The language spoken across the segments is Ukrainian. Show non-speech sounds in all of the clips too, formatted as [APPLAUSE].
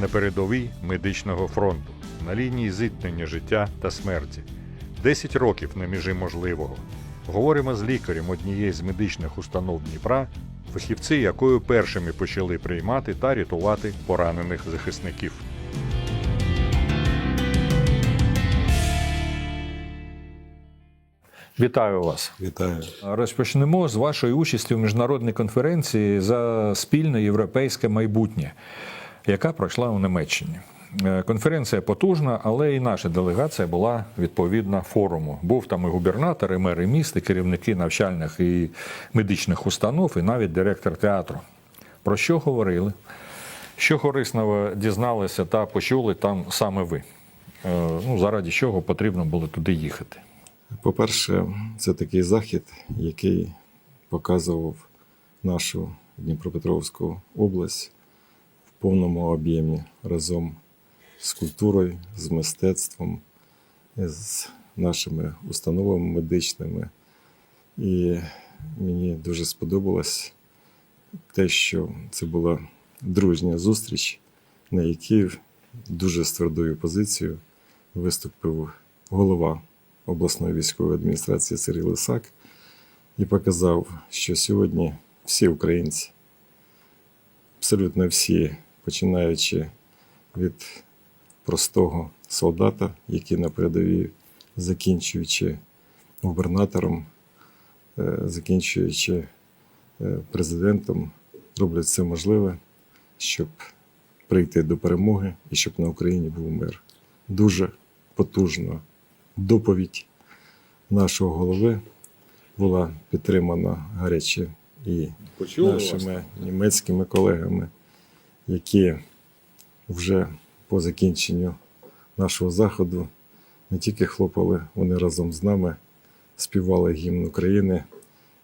на передовій медичного фронту, на лінії зіткнення життя та смерті. 10 років на межі можливого. Говоримо з лікарем однієї з медичних установ Дніпра, фахівці якою першими почали приймати та рятувати поранених захисників. Вітаю вас. Вітаю. Розпочнемо з вашої участі у міжнародній конференції за спільне європейське майбутнє, яка пройшла у Німеччині. Е, Конференція потужна, але і наша делегація була відповідна форуму. Був там і губернатор, і мери міст, і керівники навчальних і медичних установ, і навіть директор театру. Про що говорили? Що корисного дізналися та почули там саме ви? Е, Ну, заради чого потрібно було туди їхати? По-перше, це такий захід, який показував нашу Дніпропетровську область повному об'ємі разом з культурою, з мистецтвом, з нашими установами медичними. І мені дуже сподобалось те, що це була дружня зустріч, на якій дуже з твердою позицією виступив голова обласної військової адміністрації Сергій Лисак і показав, що сьогодні всі українці, абсолютно всі, починаючи від простого солдата, який на передовій, закінчуючи губернатором, е, закінчуючи е, президентом, роблять все можливе, щоб прийти до перемоги і щоб на Україні був мир. Дуже потужно доповідь нашого голови була підтримана гаряче і нашими німецькими колегами, які вже по закінченню нашого заходу не тільки хлопали, вони разом з нами співали гімн України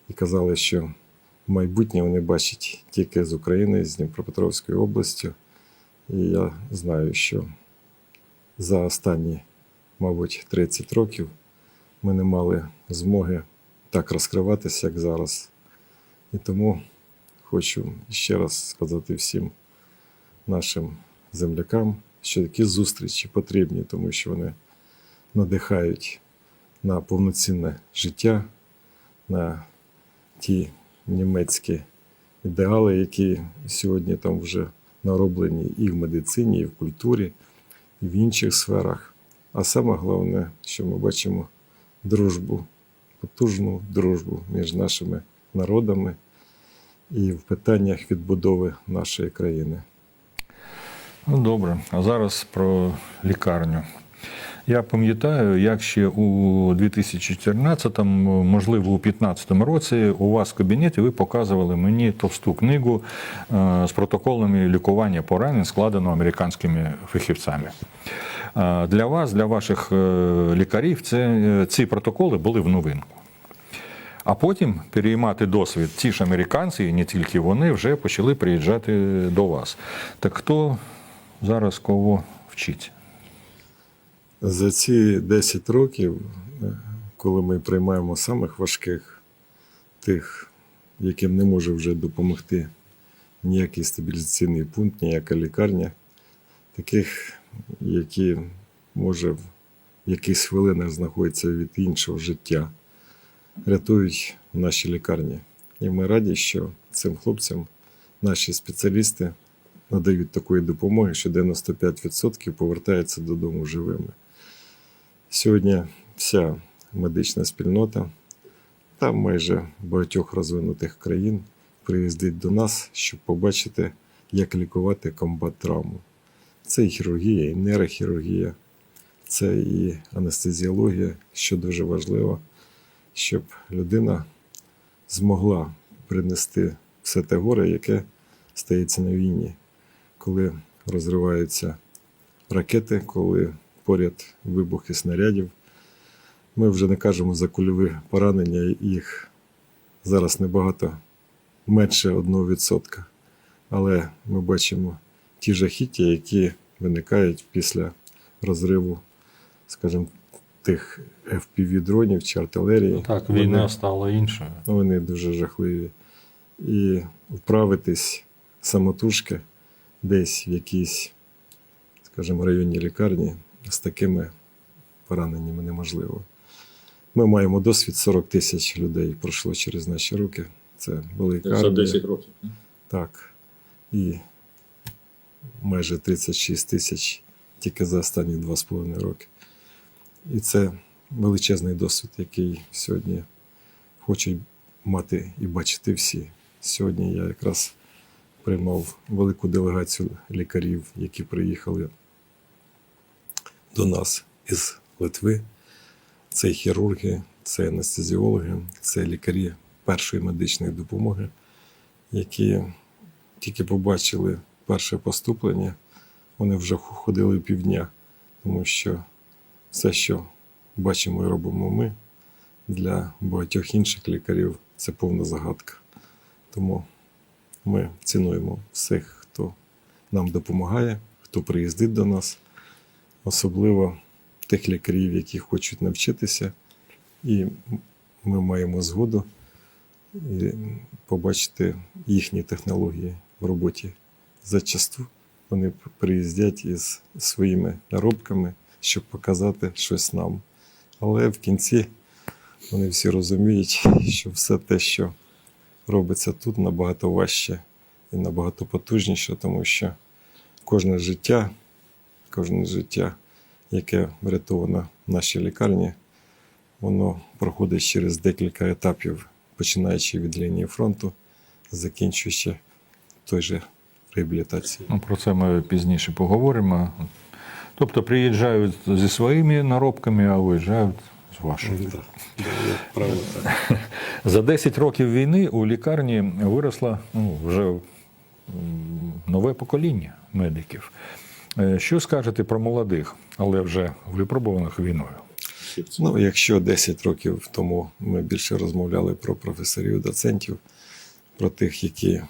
і казали, що майбутнє вони бачать тільки з України, з Дніпропетровською областю. І я знаю, що за останні мабуть, 30 років ми не мали змоги так розкриватися, як зараз. І тому хочу ще раз сказати всім нашим землякам, що такі зустрічі потрібні, тому що вони надихають на повноцінне життя, на ті німецькі ідеали, які сьогодні там вже нароблені і в медицині, і в культурі, і в інших сферах. А саме головне, що ми бачимо дружбу, потужну дружбу між нашими народами і в питаннях відбудови нашої країни. Ну, добре. А зараз про лікарню. Я пам'ятаю, як ще у 2014-му, можливо, у 2015 році у вас в кабінеті ви показували мені товсту книгу е, з протоколами лікування поранень, складену американськими фахівцями. Е, Для вас, для ваших е, лікарів, це, ці протоколи були в новинку. А потім переймати досвід ті ж американці, і не тільки вони, вже почали приїжджати до вас. Так хто зараз кого вчить? За ці 10 років, е, коли ми приймаємо самих важких, тих, яким не може вже допомогти ніякий стабілізаційний пункт, ніяка лікарня, таких, які може в якихось хвилинах знаходяться від іншого життя, рятують наші лікарні. І ми раді, що цим хлопцям наші спеціалісти надають такої допомоги, що 95% повертаються додому живими. Сьогодні вся медична спільнота та майже багатьох розвинутих країн приїздить до нас, щоб побачити, як лікувати комбат-травму. Це і хірургія, і нейрохірургія, це і анестезіологія, що дуже важливо, щоб людина змогла принести все те горе, яке стається на війні, коли розриваються ракети, коли поряд вибухи снарядів. Ми вже не кажемо за кульові поранення, їх зараз небагато менше 1%. Але ми бачимо ті жахіття, які виникають після розриву, скажімо, тих FPV-дронів чи артилерії. Так, Вони- війна стала іншою. вони дуже жахливі. І вправитись самотужки десь в якійсь скажімо, районній лікарні з такими пораненнями неможливо. Ми маємо досвід 40 тисяч людей пройшло через наші руки. Це велика За 10 років. Так. І майже 36 тисяч тільки за останні 2,5 роки. І це величезний досвід, який сьогодні хочуть мати і бачити всі. Сьогодні я якраз приймав велику делегацію лікарів, які приїхали до нас із Литви. Це хірурги, це анестезіологи, це лікарі першої медичної допомоги, які тільки побачили перше поступлення, вони вже ходили півдня, тому що все, що бачимо і робимо ми, для багатьох інших лікарів це повна загадка. Тому ми цінуємо всіх, хто нам допомагає, хто приїздить до нас, особливо тих лікарів, які хочуть навчитися, і ми маємо згоду побачити їхні технології в роботі. Зачасту вони приїздять із своїми наробками, щоб показати щось нам. Але в кінці вони всі розуміють, що все те, що робиться тут, набагато важче і набагато потужніше, тому що кожне життя, кожне життя, яке врятовано в нашій лікарні, воно проходить через декілька етапів, починаючи від лінії фронту, закінчуючи той же реабілітації. Ну, про це ми пізніше поговоримо. Тобто приїжджають зі своїми наробками, а виїжджають з вашими. За 10 років війни у лікарні виросло ну, вже нове покоління медиків. Е, Що скажете про молодих, але вже випробуваних війною? Ну, якщо 10 років тому ми більше розмовляли про професорів, доцентів, про тих, які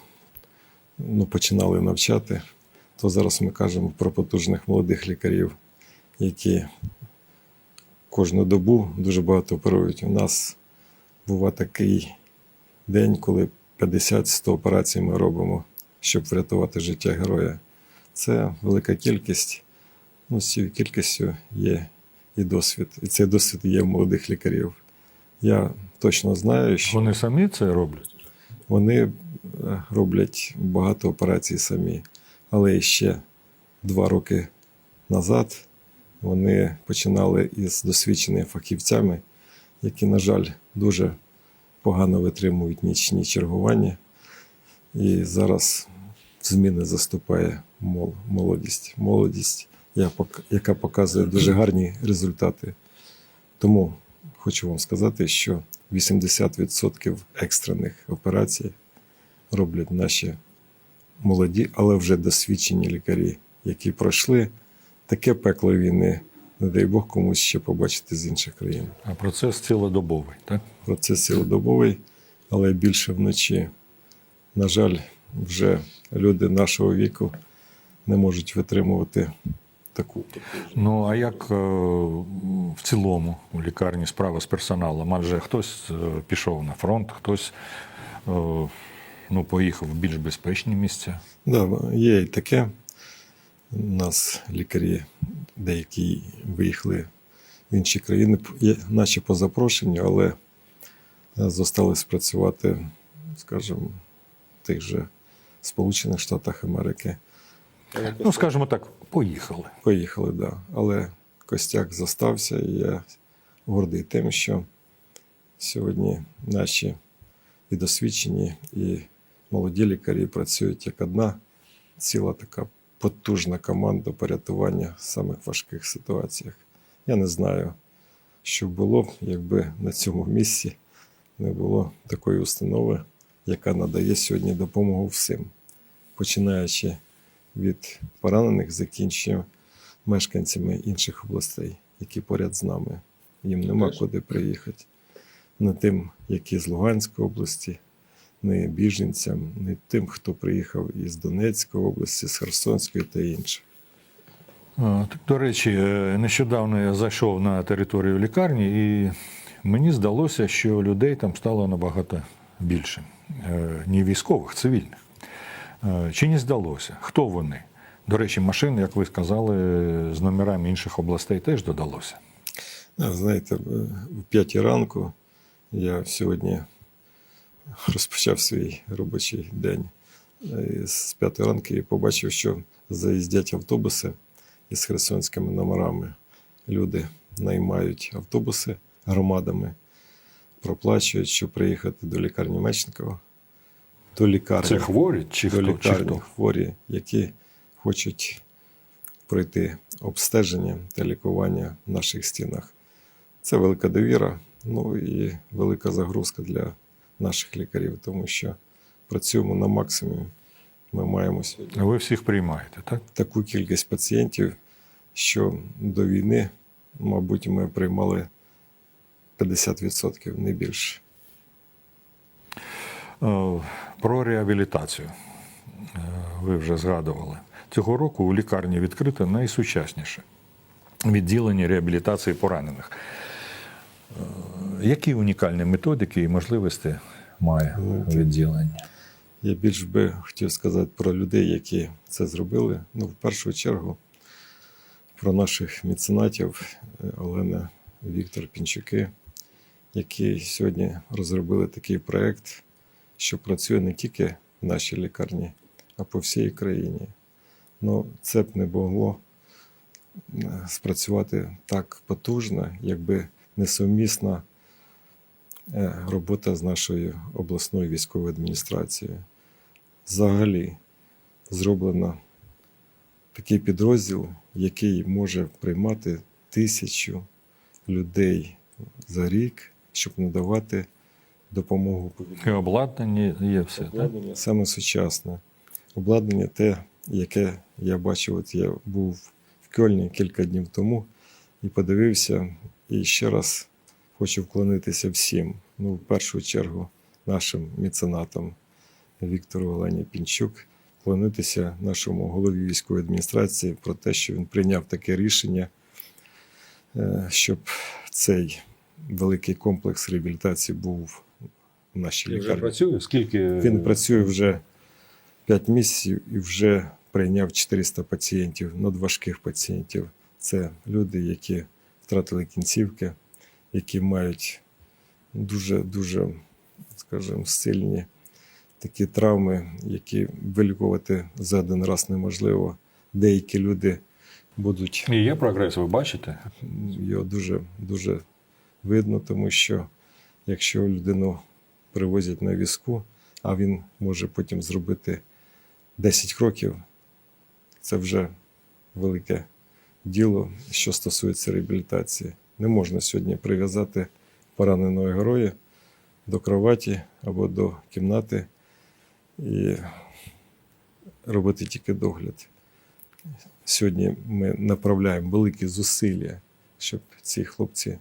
ну, починали навчати, то зараз ми кажемо про потужних молодих лікарів, які кожну добу дуже багато оперують. У нас буває такий день, коли 50-100 операцій ми робимо, щоб врятувати життя героя. Це велика кількість. Ну, з цією кількістю є і досвід. І цей досвід є в молодих лікарів. Я точно знаю, що Вони самі це роблять? вони е, роблять багато операцій самі. Але ще два роки назад вони починали із досвідченими фахівцями, які, на жаль, дуже погано витримують нічні чергування. І зараз в зміни заступає молодість. Молодість, яка показує дуже гарні результати. Тому хочу вам сказати, що 80% екстрених операцій роблять наші молоді, але вже досвідчені лікарі, які пройшли таке пекло війни. Не дай Бог комусь ще побачити з інших країн. А процес цілодобовий, так? Процес цілодобовий, але більше вночі. На жаль, вже люди нашого віку не можуть витримувати таку. Ну а як е, в цілому у лікарні справа з персоналом? Адже хтось е, пішов на фронт, хтось е, ну, поїхав в більш безпечні місця. Да, є і таке. У нас лікарі деякі виїхали в інші країни, наче по запрошенню, але е, зостались працювати, скажімо, в тих же Сполучених Штатах Америки. Ну, скажімо так, поїхали. Поїхали, да. Але костяк застався, і я гордий тим, що сьогодні наші і досвідчені, і молоді лікарі працюють як одна ціла така потужна команда порятування в самих важких ситуаціях. Я не знаю, що було б, якби на цьому місці не було такої установи, яка надає сьогодні допомогу всім, починаючи від поранених, закінчуємо мешканцями інших областей, які поряд з нами. Їм нема куди приїхати. Не тим, які з Луганської області, не біженцям, не тим, хто приїхав із Донецької області, з Херсонської та інших. До речі, е, нещодавно я зайшов на територію лікарні, і мені здалося, що людей там стало набагато більше. Е, Не військових, цивільних. Е, Чи не здалося? Хто вони? До речі, машин, як ви сказали, з номерами інших областей теж додалося. Знаєте, в п'ятій ранку я сьогодні розпочав свій робочий день з п'ятої ранки і побачив, що заїздять автобуси із херсонськими номерами. Люди наймають автобуси громадами, проплачують, щоб приїхати до лікарні Мечникова, до лікарні Це хворі чи до хто? Чи хто? хворі, які хочуть пройти обстеження та лікування в наших стінах. Це велика довіра, ну і велика загрузка для наших лікарів, тому що працюємо на максимумі. Ми маємо сьогодні Ви всіх приймаєте, так? таку кількість пацієнтів, що до війни, мабуть, ми приймали 50%, не більше. Е, Про реабілітацію Е, ви вже згадували. Цього року у лікарні відкрите найсучасніше відділення реабілітації поранених. Е, Які унікальні методики і можливості має відділення? Я більш би хотів сказати про людей, які це зробили. Ну, в першу чергу, про наших меценатів е, Олена Віктор Пінчуки, які сьогодні розробили такий проєкт, що працює не тільки в нашій лікарні, а по всій країні. Ну, це б не могло е, спрацювати так потужно, якби несумісна робота з нашою обласною військовою адміністрацією. Взагалі зроблено такий підрозділ, який може приймати тисячу людей за рік, щоб надавати допомогу І обладнання є все. Так? Обладнання саме сучасне. Обладнання те, яке я бачив, от я був в Кьольні кілька днів тому і подивився, і ще раз хочу вклонитися всім. Ну, в першу чергу, нашим меценатам Віктору Олені Пінчук, вклонитися нашому голові військової адміністрації про те, що він прийняв таке рішення, е, щоб цей великий комплекс реабілітації був в нашій І вже працює? Скільки Він працює вже 5 місяців і вже прийняв 400 пацієнтів, надважких пацієнтів. Це люди, які втратили кінцівки, які мають дуже-дуже, скажімо, сильні такі травми, які вилікувати за один раз неможливо. Деякі люди будуть І є прогрес, ви бачите? його дуже, дуже видно, тому що якщо людину привозять на візку, а він може потім зробити 10 кроків, це вже велике діло, що стосується реабілітації. Не можна сьогодні прив'язати пораненого героя до кроваті або до кімнати і робити тільки догляд. Сьогодні ми направляємо великі зусилля, щоб ці хлопці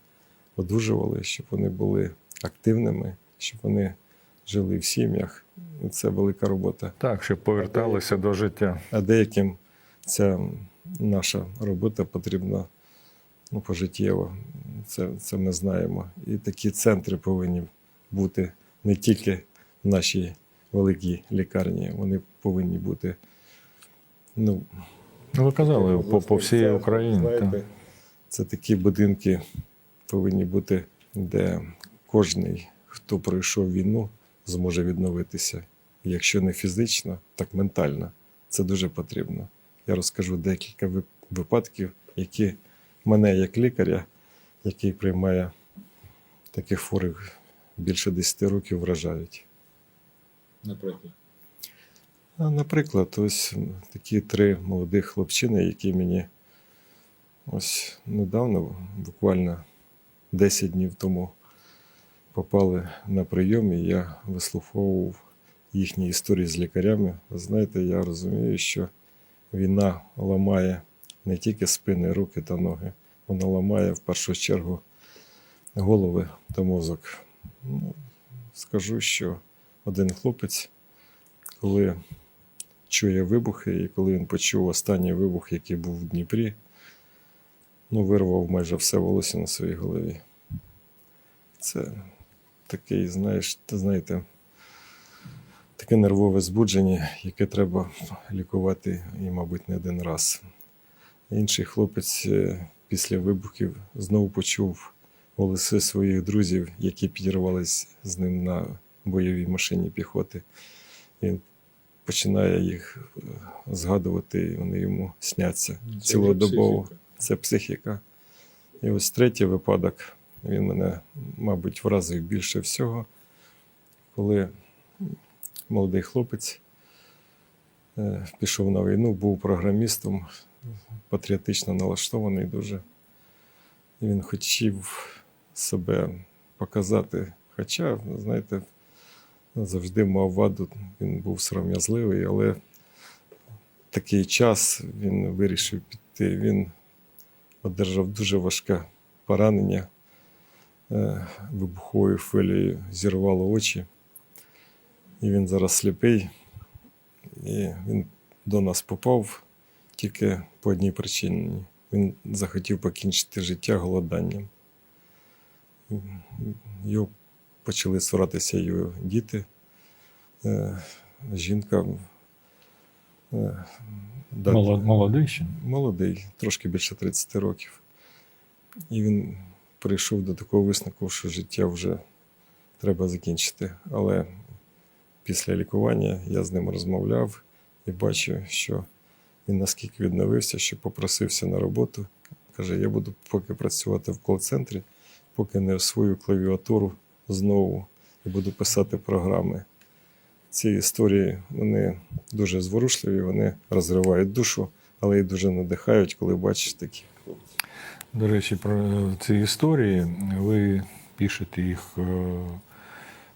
одужували, щоб вони були активними, щоб вони жили в сім'ях. Це велика робота. Так, щоб поверталися до життя. А деяким ця наша робота потрібна ну, пожиттєво. Це, це ми знаємо. І такі центри повинні бути не тільки в нашій великій лікарні, вони повинні бути. Ну, Ну, ви казали, по, по всій це, Україні. знаєте, так. Це такі будинки повинні бути, де кожен, хто пройшов війну, зможе відновитися. Якщо не фізично, так ментально. Це дуже потрібно. Я розкажу декілька випадків, які мене як лікаря, який приймає таких хворих більше 10 років, вражають. Наприклад. Наприклад, ось такі три молодих хлопчини, які мені ось недавно, буквально 10 днів тому, попали на прийом, і я вислуховував їхні історії з лікарями. Ви знаєте, я розумію, що війна ламає не тільки спини, руки та ноги, вона ламає в першу чергу голови та мозок. Ну, скажу, що один хлопець, коли чує вибухи, і коли він почув останній вибух, який був в Дніпрі, ну, вирвав майже все волосся на своїй голові. Це такий, знаєш, знаєте, таке нервове збудження, яке треба лікувати і, мабуть, не один раз. Інший хлопець е, після вибухів знову почув голоси своїх друзів, які підірвались з ним на бойовій машині піхоти. Він починає їх е, згадувати, і вони йому сняться цілодобово. Це психіка. І ось третій випадок, він мене, мабуть, вразив більше всього, коли молодий хлопець е, пішов на війну, був програмістом, патріотично налаштований дуже. І він хотів себе показати. Хоча, знаєте, завжди мав ваду, він був сором'язливий, але такий час він вирішив піти. Він одержав дуже важке поранення е, вибуховою хвилею, зірвало очі. І він зараз сліпий. І він до нас попав тільки по одній причині. Він захотів покінчити життя голоданням. Його почали сваратися його діти. Е, Жінка е, Молодий ще? молодий, трошки більше 30 років. І він прийшов до такого висновку, що життя вже треба закінчити. Але після лікування я з ним розмовляв і бачу, що він наскільки відновився, що попросився на роботу. Каже, я буду поки працювати в кол-центрі, поки не освою клавіатуру знову і буду писати програми. Ці історії вони дуже зворушливі, вони розривають душу, але й дуже надихають, коли бачиш такі. До речі, про ці історії ви пишете їх е,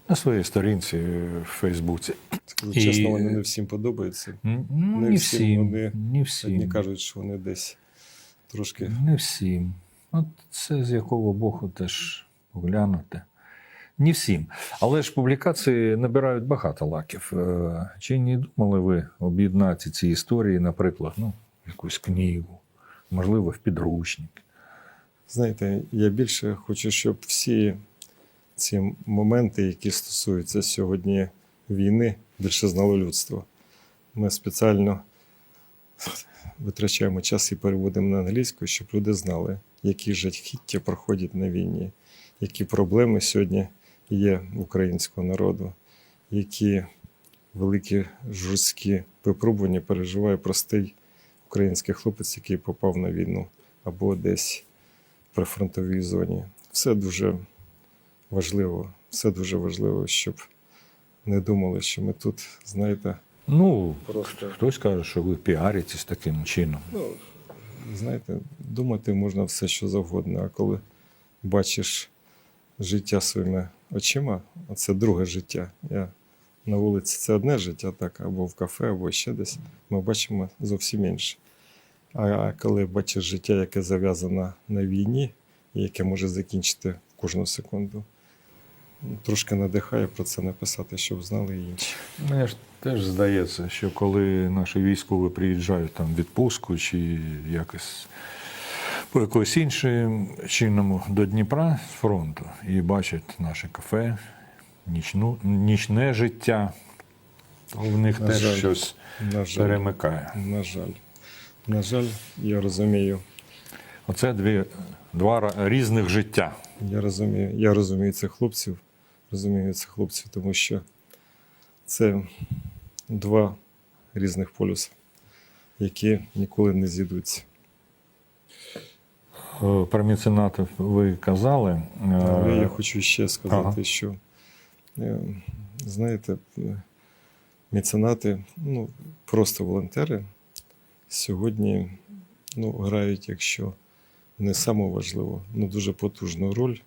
на своїй сторінці в Фейсбуці. Скажу І- чесно, вони не всім подобаються. Ну, Не не всім всім. вони Не Одні кажуть, що вони десь трошки. Не всім. От це з якого боку теж поглянути. Не всім. Але ж публікації набирають багато лаків. Е, Чи не думали ви об'єднати ці історії, наприклад, ну, якусь книгу, можливо, в підручник? Знаєте, я більше хочу, щоб всі ці моменти, які стосуються сьогодні війни, більше знало людство. Ми спеціально витрачаємо час і переводимо на англійську, щоб люди знали, які жахіття проходять на війні, які проблеми сьогодні є українського народу, які великі жорсткі випробування переживає простий український хлопець, який попав на війну або десь в прифронтовій зоні. Все дуже важливо, все дуже важливо, щоб не думали, що ми тут, знаєте, Ну, Просто- хтось каже, що ви піаритесь таким чином. Ну, знаєте, думати можна все, що завгодно, а коли бачиш життя своїми очима, а це друге життя. Я на вулиці це одне життя, так, або в кафе, або ще десь. Ми бачимо зовсім інше. А коли бачиш життя, яке зав'язане на війні, яке може закінчити в кожну секунду, трошки надихає про це написати, щоб знали і інші. Мені ж теж здається, що коли наші військові приїжджають там відпустку чи якось по якось іншим чином до Дніпра з фронту і бачать наше кафе, нічну, нічне життя, то в них На теж жаль. щось На жаль. перемикає. На жаль. На жаль, я розумію. Оце дві, два різних життя. Я розумію, я розумію цих хлопців. Розумію цих хлопців, тому що це два різних полюси, які ніколи не зійдуться. Е, Про меценатів ви казали. Е, Але я хочу ще сказати, Ага. що е, знаєте, меценати, ну, просто волонтери сьогодні ну, грають, якщо не саме важливо, ну дуже потужну роль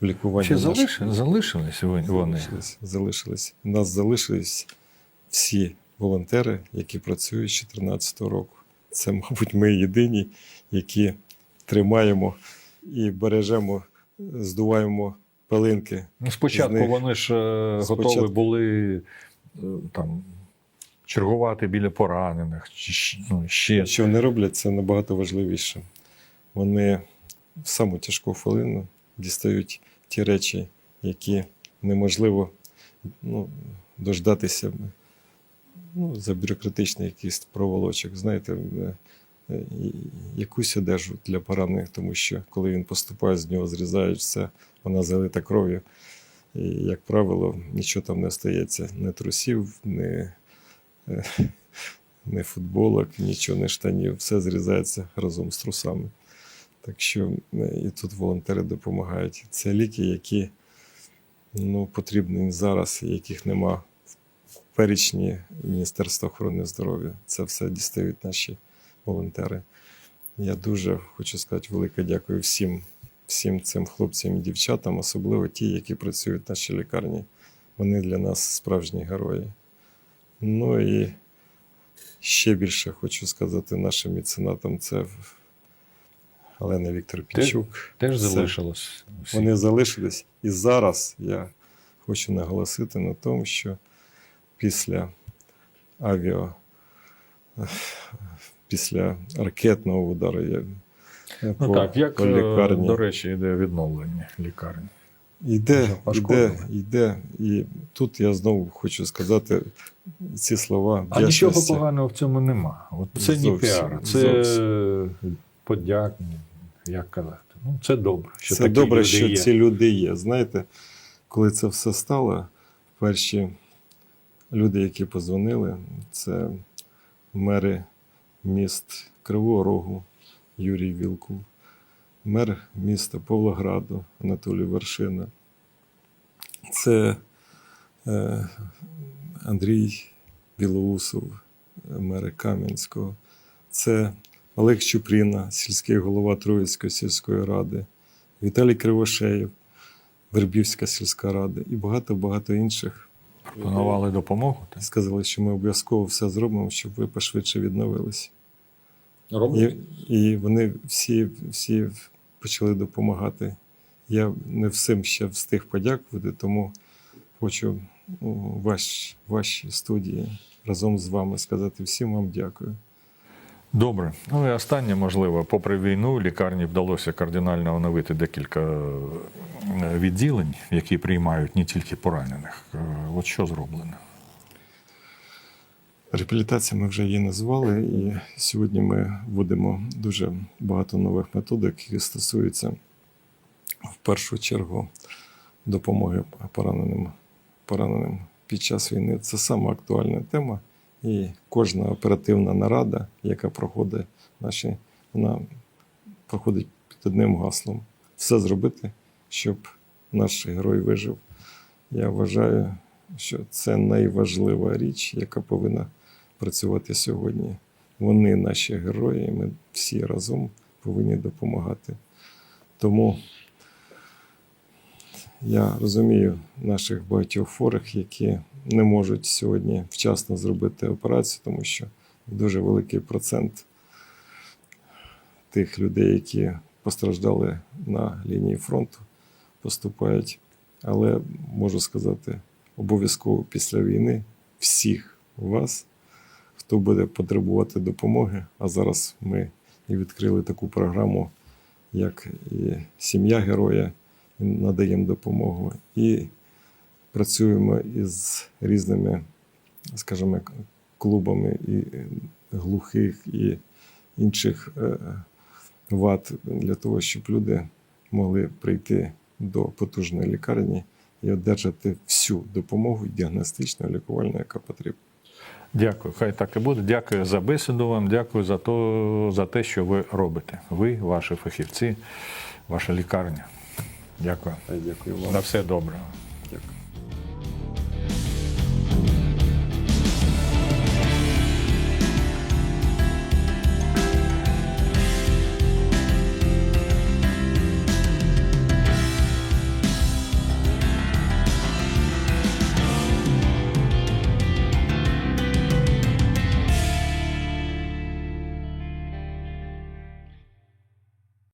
в лікуванні. Чи наших залишились вони? Залишились, залишились. У нас залишились всі волонтери, які працюють з 2014 року. Це, мабуть, ми єдині, які тримаємо і бережемо, здуваємо пилинки. Ну, спочатку вони ж е, готові були е, там чергувати біля поранених, чи ну, ще. Що вони роблять, це набагато важливіше. Вони в саму тяжку хвилину дістають ті речі, які неможливо ну, дождатися ну, за бюрократичний якийсь проволочок, знаєте, е, е, якусь одежу для поранених, тому що коли він поступає, з нього зрізають все, вона залита кров'ю. І, як правило, нічого там не остається, ні трусів, ні, е, [LAUGHS] ні футболок, нічого, ні штанів, все зрізається разом з трусами. Так що е, і тут волонтери допомагають. Це ліки, які ну, потрібні зараз, яких нема в перечні Міністерства охорони здоров'я. Це все дістають наші волонтери. Я дуже хочу сказати велике дякую всім, всім цим хлопцям і дівчатам, особливо ті, які працюють в нашій лікарні. Вони для нас справжні герої. Ну і ще більше хочу сказати нашим меценатам це Олена Віктор Пічук. Теж Це- залишилось. всі. вони залишились. І зараз я хочу наголосити на тому, що після авіа, після ракетного удару я Ну по, так, як, по е, лікарні. до речі, йде відновлення лікарні. Йде, йде, йде. І тут я знову хочу сказати ці слова. А нічого поганого в цьому нема. От це не піар, це зовсім. Як казати. Ну, це добре. Що це такі добре, люди що є. ці люди є. Знаєте, коли це все стало, перші люди, які позвонили, це мери міст Кривого Рогу Юрій Вілкул, мер міста Павлограду Анатолій Вершина. Це е, Андрій Білоусов, мер Кам'янського. Це Олег Чупріна, сільський голова Троїцької сільської ради, Віталій Кривошеєв, Вербівська сільська рада і багато-багато інших. Пропонували допомогу. так? Сказали, що ми обов'язково все зробимо, щоб ви пошвидше відновилися. І, і вони всі, всі почали допомагати. Я не всім ще встиг подякувати, тому хочу у ваш, вашій студії разом з вами сказати всім вам дякую. Добре. Ну і останнє, можливо, попри війну, лікарні вдалося кардинально оновити декілька е, відділень, які приймають не тільки поранених. Е, От що зроблено? Реабілітація ми вже її назвали, і сьогодні ми вводимо дуже багато нових методик, які стосуються в першу чергу допомоги пораненим, пораненим під час війни. Це сама актуальна тема. І кожна оперативна нарада, яка проходить наші, вона проходить під одним гаслом: все зробити, щоб наш герой вижив. Я вважаю, що це найважлива річ, яка повинна працювати сьогодні. Вони наші герої, ми всі разом повинні допомагати. Тому я розумію наших багатьох хворих, які не можуть сьогодні вчасно зробити операцію, тому що дуже великий процент тих людей, які постраждали на лінії фронту, поступають. Але можу сказати, обов'язково після війни всіх вас, хто буде потребувати допомоги, а зараз ми і відкрили таку програму, як і сім'я героя, надаємо допомогу, і працюємо із різними, скажімо, клубами і глухих, і інших е, вад для того, щоб люди могли прийти до потужної лікарні і одержати всю допомогу діагностичну, лікувальну, яка потрібна. Дякую, хай так і буде. Дякую за бесіду вам, дякую за, то, за те, що ви робите. Ви, ваші фахівці, ваша лікарня. Дякую. Дякую вам. На все добре.